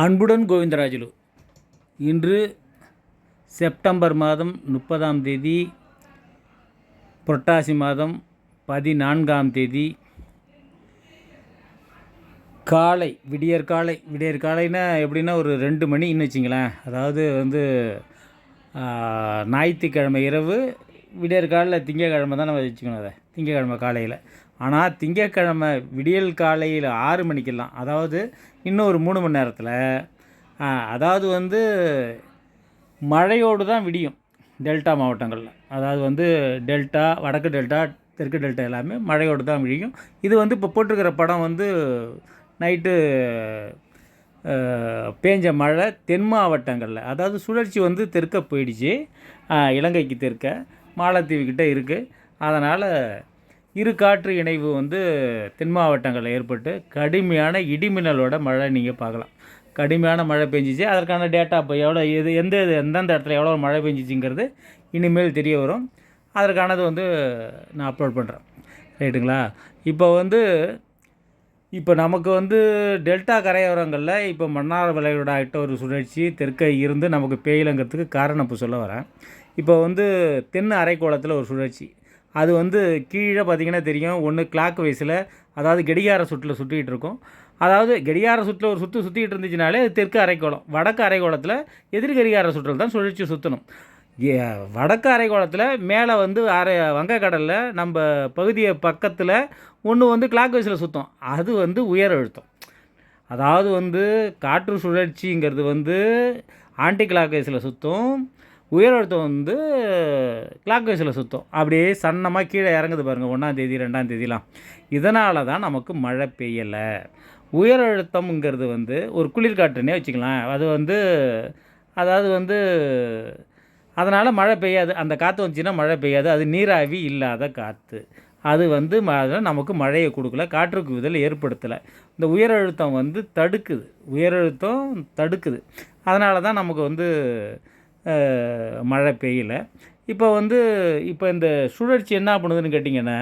அன்புடன் கோவிந்தராஜுலு. இன்று செப்டம்பர் மாதம் முப்பதாம் தேதி புரட்டாசி மாதம் பதினான்காம் தேதி காலை விடியற் காலை விடியற் காலைனா எப்படின்னா ஒரு ரெண்டு மணின்னு வச்சிங்களேன். அதாவது வந்து ஞாயிற்றுக்கிழமை இரவு விடியற் காலையில் திங்கக்கிழமை தான் நம்ம வச்சுக்கணும் அதை. திங்கக்கிழமை காலையில். ஆனால் திங்கக்கிழமை விடியல் காலையில் ஆறு மணிக்கெல்லாம் அதாவது இன்னும் ஒரு மூணு மணி நேரத்தில் அதாவது வந்து மழையோடு தான் விடியும் டெல்டா மாவட்டங்களில். அதாவது வந்து டெல்டா வடக்கு டெல்டா தெற்கு டெல்டா எல்லாமே மழையோடு தான் விழியும் இது வந்து இப்போ போட்டிருக்கிற படம் வந்து நைட்டு பேஞ்ச மழை தென் மாவட்டங்களில். அதாவது சுழற்சி வந்து தெற்க போயிடுச்சு. இலங்கைக்கு தெற்க மாலத்தீவுக்கிட்ட இருக்குது அதனால் இரு காற்று இணைவு வந்து தென் மாவட்டங்களில் ஏற்பட்டு கடுமையான இடிமின்னலோட மழை நீங்கள் பார்க்கலாம். கடுமையான மழை பெஞ்சிச்சு. அதற்கான டேட்டா இப்போ எவ்வளோ எது எந்த இது எந்தெந்த இடத்துல எவ்வளோ மழை பெஞ்சிச்சுங்கிறது இனிமேல் தெரிய வரும். அதற்கானது வந்து நான் அப்லோட் பண்ணுறேன் ரைட்டுங்களா? இப்போ வந்து இப்போ நமக்கு வந்து டெல்டா கரையோரங்களில் இப்போ மன்னார் விளையோட ஆகிட்ட ஒரு சுழற்சி தெற்கே இருந்து நமக்கு பெய்யலங்கிறதுக்கு காரணம் இப்போ சொல்ல வரேன். இப்போ வந்து தென் அரைக்கோளத்தில் ஒரு சுழற்சி. அது வந்து கீழே பார்த்தீங்கன்னா தெரியும். ஒன்று கிளாக் வைஸில் அதாவது கடிகார சுற்றில் சுற்றிக்கிட்டு இருக்கும். அதாவது கடிகார சுற்றில் ஒரு சுற்று சுற்றிக்கிட்டு இருந்துச்சுனாலே அது தெற்கு அரைக்கோளம். வடக்கு அரைக்கோளத்தில் எதிர் கடிகார சுற்றில் தான் சுழற்சி சுற்றணும் ஏ வடக்கு அரைக்கோளத்தில் மேலே வந்து அரை வங்கக்கடலில் நம்ம பகுதியை பக்கத்தில் ஒன்று வந்து கிளாக் வைஸில் சுற்றும் அது வந்து உயர் அழுத்தம். அதாவது வந்து காற்று சுழற்சிங்கிறது வந்து ஆன்டி கிளாக் வைஸில் சுற்றும் உயர் அழுத்தம் வந்து கிளாக் வைஸில் சுற்றும் அப்படியே சன்னமாக கீழே இறங்குது பாருங்கள் ஒன்றாம் தேதி ரெண்டாம் தேதிலாம். இதனால தான் நமக்கு மழை பெய்யலை. உயர் அழுத்தம்ங்கிறது வந்து ஒரு குளிர்காற்றுனே வச்சுக்கலாம். அது வந்து அதாவது வந்து அதனால் மழை பெய்யாது. அந்த காற்று வந்துச்சுன்னா மழை பெய்யாது. அது நீராவி இல்லாத காற்று அது வந்து ம நமக்கு மழையை கொடுக்கல காற்றுக்கு விதல் ஏற்படுத்தலை. இந்த உயரழுத்தம் வந்து தடுக்குது. உயரழுத்தம் தடுக்குது. அதனால தான் நமக்கு வந்து மழை பெய்யல. இப்போ வந்து இப்போ இந்த சுழற்சி என்ன பண்ணுதுன்னு கேட்டிங்கன்னா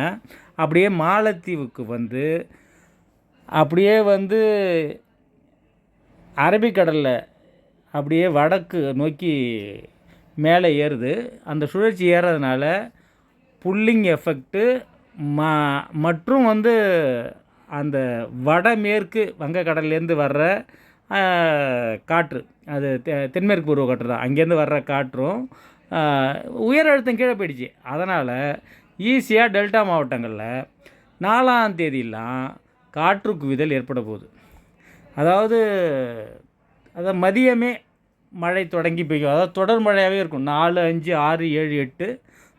அப்படியே மாலத்தீவுக்கு வந்து அப்படியே வந்து அரபிக்கடலில் அப்படியே வடக்கு நோக்கி மேலே ஏறுது. அந்த சுழற்சி ஏறதுனால புல்லிங் எஃபெக்ட்டு ம மற்றும் வந்து அந்த வடமேற்கு வங்கக்கடல்லேருந்து வர்ற காற்று. அது தெ- தென்மேற்கு பருவ காற்று தான் அங்கேருந்து வர்ற காற்றும் உயர் அழுத்தம் கீழே போயிடுச்சு. அதனால் ஈஸியாக டெல்டா மாவட்டங்களில் நாலாம் தேதியெல்லாம் காற்று குவிதல் ஏற்பட போகுது. அதாவது அதை மதியமே மழை தொடங்கி பெய்யும். அதாவது தொடர் மழையாகவே இருக்கும். நாலு அஞ்சு ஆறு ஏழு எட்டு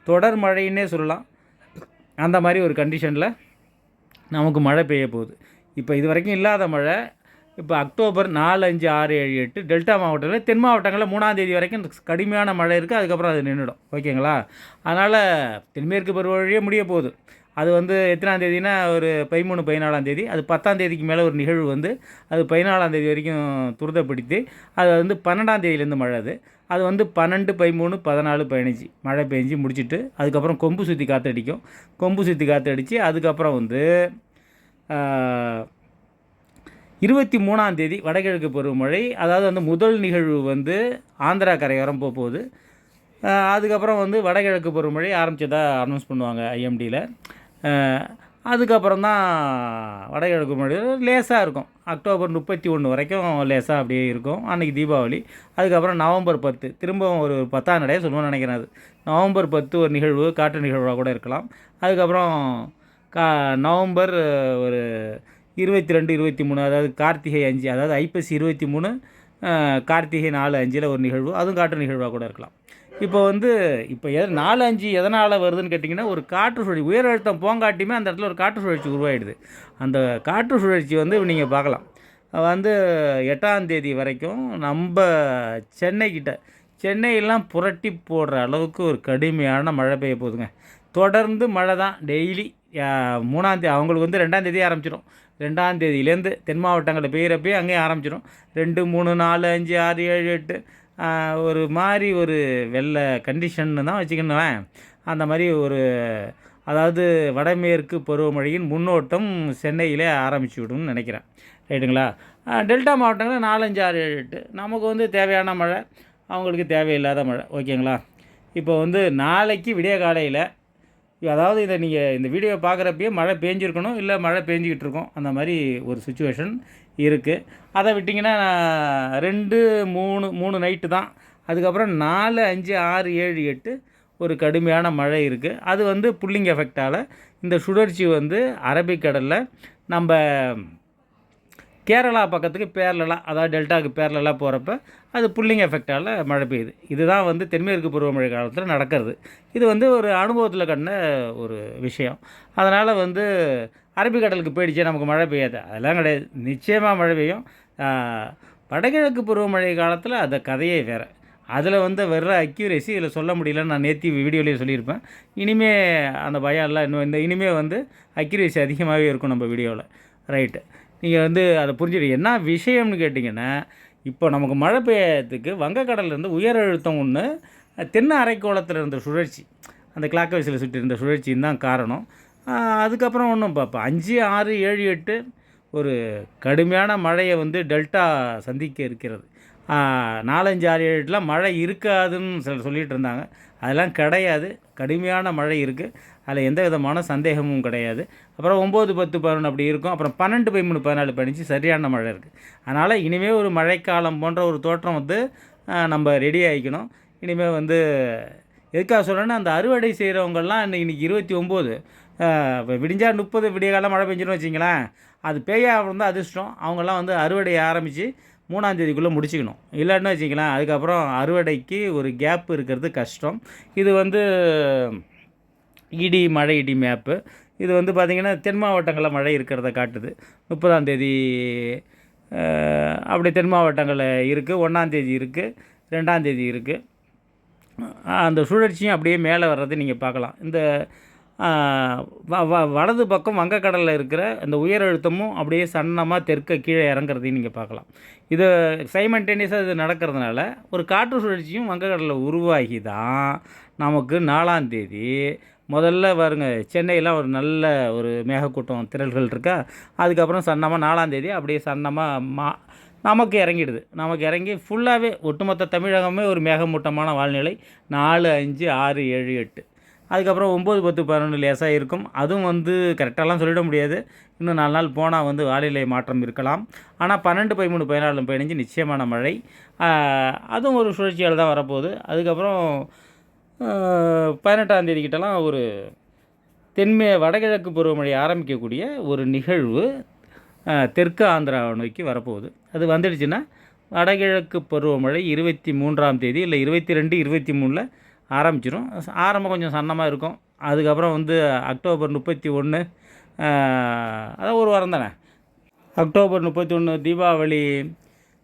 தொடர் மழைன்னே சொல்லலாம். அந்த மாதிரி ஒரு கண்டிஷனில் நமக்கு மழை பெய்ய போகுது. இப்போ இது வரைக்கும் இல்லாத மழை இப்போ அக்டோபர் நாலு அஞ்சு ஆறு ஏழு எட்டு டெல்டா மாவட்டத்தில் தென் மாவட்டங்களில் மூணாம் தேதி வரைக்கும் கடுமையான மழை இருக்குது அதுக்கப்புறம் அது நின்றுடும். ஓகேங்களா? அதனால் தென்மேற்கு பருவழியே முடிய போகுது. அது வந்து எத்தனாம் தேதினா ஒரு பதிமூணு பதினாலாம் தேதி. அது பத்தாம் தேதிக்கு மேலே ஒரு நிகழ்வு வந்து அது பதினாலாம் தேதி வரைக்கும் துரிதப்படுத்தி அது வந்து பன்னெண்டாம் தேதியிலேருந்து மழை அது. அது வந்து பன்னெண்டு பதிமூணு பதினாலு பதினஞ்சு மழை பெஞ்சு முடிச்சுட்டு அதுக்கப்புறம் கொம்பு சுற்றி காற்றடிக்கும் கொம்பு சுற்றி காற்றடிச்சு அதுக்கப்புறம் வந்து இருபத்தி மூணாம் தேதி வடகிழக்கு பருவமழை அதாவது வந்து முதல் நிகழ்வு வந்து ஆந்திரா கரையோரம் போக போகுது. அதுக்கப்புறம் வந்து வடகிழக்கு பருவமழை ஆரம்பித்ததாக அனௌன்ஸ் பண்ணுவாங்க ஐஎம்டியில் அதுக்கப்புறம் தான் வடகிழக்கு மழை லேசாக இருக்கும். அக்டோபர் முப்பத்தி ஒன்று வரைக்கும் லேசாக அப்படியே இருக்கும். அன்றைக்கி தீபாவளி. அதுக்கப்புறம் நவம்பர் பத்து. திரும்பவும் ஒரு பத்தாம் நடையே சொல்லுவோம்னு நினைக்கிறேன் அது. நவம்பர் பத்து ஒரு நிகழ்வு காற்று நிகழ்வாக கூட இருக்கலாம். அதுக்கப்புறம் கா நவம்பர் ஒரு இருபத்தி ரெண்டு இருபத்தி மூணு அதாவது கார்த்திகை அஞ்சு அதாவது ஐப்பசி இருபத்தி மூணு கார்த்திகை நாலு அஞ்சில் ஒரு நிகழ்வு. அதுவும் காற்று நிகழ்வாக கூட இருக்கலாம். இப்போ வந்து இப்போ எது நாலு அஞ்சு எதனால் வருதுன்னு கேட்டிங்கன்னா ஒரு காற்று சுழற்சி உயர் அழுத்தம் போங்காட்டியுமே அந்த இடத்துல ஒரு காற்று சுழற்சி உருவாயிடுது. அந்த காற்று சுழற்சி வந்து நீங்கள் பார்க்கலாம். வந்து எட்டாம் தேதி வரைக்கும் நம்ம சென்னைக்கிட்ட சென்னையெல்லாம் புரட்டி போடுற அளவுக்கு ஒரு கடுமையான மழை பெய்ய போகுதுங்க. தொடர்ந்து மழை தான் டெய்லி. மூணாம் தேதி அவங்களுக்கு வந்து ரெண்டாம் தேதி ஆரம்பிச்சிடும் ரெண்டாம் தேதியிலேருந்து தென் மாவட்டங்களில் பெய்கிறப்பே அங்கேயே ஆரம்பிச்சிடும் ரெண்டு மூணு நாலு அஞ்சு ஆறு ஏழு எட்டு ஒரு மாதிரி ஒரு வெள்ளை கண்டிஷன்னு தான் வச்சுக்கணுவேன் அந்த மாதிரி ஒரு அதாவது வடமேற்கு பருவமழையின் முன்னோட்டம் சென்னையிலே ஆரம்பிச்சு விடும்னு நினைக்கிறேன். ரைட்டுங்களா? டெல்டா மாவட்டங்களில் நாலஞ்சு ஆறு ஏழு எட்டு. நமக்கு வந்து தேவையான மழை அவங்களுக்கு தேவையில்லாத மழை. ஓகேங்களா? இப்போ வந்து நாளைக்கு விடிய காலையில் அதாவது இதை நீங்கள் இந்த வீடியோ பார்க்குறப்பயே மழை பேஞ்சிருக்கணும் இல்லை மழை பேஞ்சிக்கிட்டு இருக்கும் அந்த மாதிரி ஒரு சுச்சுவேஷன் இருக்குது அதை விட்டிங்கன்னா ரெண்டு மூணு மூணு நைட்டு தான். அதுக்கப்புறம் நாலு அஞ்சு ஆறு ஏழு எட்டு ஒரு கடுமையான மழை இருக்குது அது வந்து புல்லிங் எஃபெக்டால் இந்த சுழற்சி வந்து அரபிக்கடலில் நம்ம கேரளா பக்கத்துக்கு பேரலலாக அதாவது டெல்டாவுக்கு பேரலலாக போகிறப்ப அது புல்லிங் எஃபெக்டால் மழை பெய்யுது. இதுதான் வந்து தென்மேற்கு பருவமழை காலத்தில் நடக்கிறது. இது வந்து ஒரு அனுபவத்தில் கண்ட ஒரு விஷயம். அதனால் வந்து அரபிக்கடலுக்கு போயிடுச்சே நமக்கு மழை பெய்யாது. அதெல்லாம் கிடையாது. நிச்சயமாக மழை பெய்யும். வடகிழக்கு பருவமழை காலத்தில் அந்த கதையே வேறு. அதில் வந்து வர்ற அக்யூரேசி இதில் சொல்ல முடியலன்னு நான் நேற்று வீடியோலேயே சொல்லியிருப்பேன். இனிமே அந்த பயம் எல்லாம் இன்னும் இந்த இனிமேல் வந்து அக்யூரேசி அதிகமாகவே இருக்கும் நம்ம வீடியோவில் ரைட்டு நீங்கள் வந்து அதை புரிஞ்சுடு என்ன விஷயம்னு கேட்டிங்கன்னா இப்போ நமக்கு மழை பெய்யறதுக்கு வங்கக்கடல்லேருந்து உயர் அழுத்தம் ஒன்று தென்ன அரைக்கோளத்தில் இருந்த சுழற்சி அந்த கிளாக் வயசில் சுற்றி இருந்த சுழற்சின்னு தான் காரணம். அதுக்கப்புறம் ஒன்றும் பார்ப்போம் அஞ்சு ஆறு ஏழு எட்டு ஒரு கடுமையான மழையை வந்து டெல்டா சந்திக்க இருக்கிறது. நாலஞ்சு ஆறு ஏழு எட்டுலாம் மழை இருக்காதுன்னு சில சொல்லிகிட்டு இருந்தாங்க. அதெல்லாம் கிடையாது. கடுமையான மழை இருக்குது அதில் எந்த விதமான சந்தேகமும் கிடையாது. அப்புறம் ஒம்பது பத்து பதினொன்று அப்படி இருக்கும். அப்புறம் பன்னெண்டு பதிமூணு பதினாலு பதினஞ்சு சரியான மழை இருக்குது அதனால் இனிமேல் ஒரு மழைக்காலம் போன்ற ஒரு தோற்றம் வந்து நம்ம ரெடி ஆகிக்கணும் இனிமேல் வந்து எதுக்காக சொல்கிறேன்னா அந்த அறுவடை செய்கிறவங்கெல்லாம் இன்றைக்கி இருபத்தி ஒம்பது இப்போ விடிஞ்சால் முப்பது விடிய காலம் மழை பெஞ்சிடும் வச்சிங்களேன். அது பேயா இருந்தால் அதிர்ஷ்டம். அவங்கெல்லாம் வந்து அறுவடையை ஆரம்பித்து மூணாந்தேதிக்குள்ளே முடிச்சுக்கணும். இல்லைன்னு வச்சுக்கலாம் அதுக்கப்புறம் அறுவடைக்கு ஒரு கேப் இருக்கிறது கஷ்டம். இது வந்து இடி மழை இடி மேப்பு இது வந்து பார்த்திங்கன்னா தென் மாவட்டங்களில் மழை இருக்கிறத காட்டுது. முப்பதாம் தேதி அப்படி தென் மாவட்டங்களில் இருக்குது ஒன்றாந்தேதி இருக்குது ரெண்டாந்தேதி இருக்குது அந்த சுழற்சியும் அப்படியே மேலே வர்றதை நீங்கள் பார்க்கலாம். இந்த வலது பக்கம் வங்கக்கடலில் இருக்கிற அந்த உயர் அழுத்தமும் அப்படியே சன்னமாக தெற்க கீழே இறங்குறதையும் நீங்கள் பார்க்கலாம். இது சைமன்டேனியஸாக இது நடக்கிறதுனால ஒரு காற்று சுழற்சியும் வங்கக்கடலில் உருவாகி தான் நமக்கு நாலாந்தேதி முதல்ல பாருங்க சென்னையில் ஒரு நல்ல ஒரு மேகக்கூட்டம் திரள்கள் இருக்கா? அதுக்கப்புறம் சன்னமாக நாலாந்தேதி அப்படியே சன்னமாக மா நமக்கு இறங்கிடுது. நமக்கு இறங்கி ஃபுல்லாகவே ஒட்டுமொத்த தமிழகமே ஒரு மேகமூட்டமான வாழ்நிலை. நாலு அஞ்சு ஆறு ஏழு எட்டு. அதுக்கப்புறம் ஒம்பது பத்து பதினொன்று லேசாக இருக்கும். அதுவும் வந்து கரெக்டாலாம் சொல்லிட முடியாது. இன்னும் நாலு நாள் போனால் வந்து வானிலை மாற்றம் இருக்கலாம். ஆனால் பன்னெண்டு பதிமூணு பதினாலு பதினஞ்சு நிச்சயமான மழை. அதுவும் ஒரு சுழற்சியால் தான் வரப்போகுது. அதுக்கப்புறம் பதினெட்டாம் தேதிக்கிட்டலாம் ஒரு தென்மே வடகிழக்கு பருவமழை ஆரம்பிக்கக்கூடிய ஒரு நிகழ்வு தெற்கு ஆந்திராவை நோக்கி வரப்போகுது. அது வந்துடுச்சுன்னா வடகிழக்கு பருவமழை இருபத்தி மூன்றாம் தேதி இல்லை இருபத்தி ரெண்டு இருபத்தி மூணில் ஆரம்பிச்சிடும் ஆரம்பம் கொஞ்சம் சன்னமாக இருக்கும். அதுக்கப்புறம் வந்து அக்டோபர் முப்பத்தி ஒன்று அதான் ஒரு வாரம் தானே? அக்டோபர் முப்பத்தி ஒன்று தீபாவளி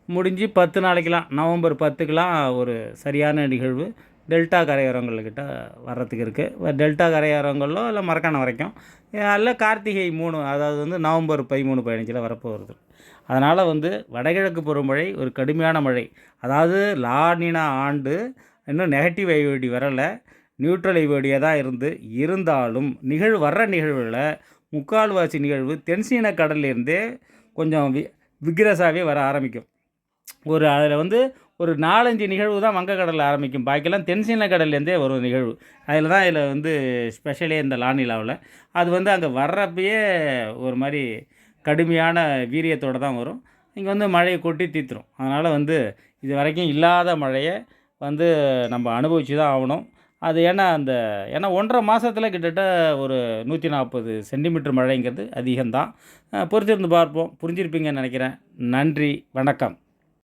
முடிஞ்சு பத்து நாளைக்கெலாம் நவம்பர் பத்துக்கெலாம் ஒரு சரியான நிகழ்வு. டெல்டா கரையோரங்கள்கிட்ட வர்றதுக்கு இருக்குது டெல்டா கரையோரங்களோ இல்லை மரக்காணம் வரைக்கும். இல்லை கார்த்திகை மூணு அதாவது வந்து நவம்பர் பதிமூணு பதினஞ்சில் வரப்போகிறது அதனால் வந்து வடகிழக்கு பருவமழை ஒரு கடுமையான மழை. அதாவது லானினா ஆண்டு இன்னும் நெகட்டிவ் ஐஓடி வரலை. நியூட்ரல் ஐஓடியாக தான் இருந்து. இருந்தாலும் நிகழ்வு வர்ற நிகழ்வில் முக்கால்வாசி நிகழ்வு தென்சீன கடல்லேருந்தே கொஞ்சம் வி விக்ரஸாகவே வர ஆரம்பிக்கும். ஒரு அதில் வந்து ஒரு நாலஞ்சு நிகழ்வு தான் வங்கக்கடலில் ஆரம்பிக்கும். பாக்கியெல்லாம் தென்சீன கடல்லேருந்தே வரும் நிகழ்வு. அதில் தான் இதில் வந்து ஸ்பெஷலே இந்த லானிலாவில் அது வந்து அங்கே வர்றப்பயே ஒரு மாதிரி கடுமையான வீரியத்தோடு தான் வரும். இங்கே வந்து மழையை கொட்டி தீத்துரும். அதனால் வந்து இது வரைக்கும் இல்லாத மழையை வந்து நம்ம அனுபவித்து தான் ஆகணும். அது ஏன்னா அந்த ஏன்னா ஒன்றரை மாதத்தில் கிட்டத்தட்ட ஒரு நூற்றி நாற்பது சென்டிமீட்டர் மழைங்கிறது அதிகம்தான். பொறுத்திருந்து பார்ப்போம். புரிஞ்சிருப்பீங்கன்னு நினைக்கிறேன். நன்றி. வணக்கம்.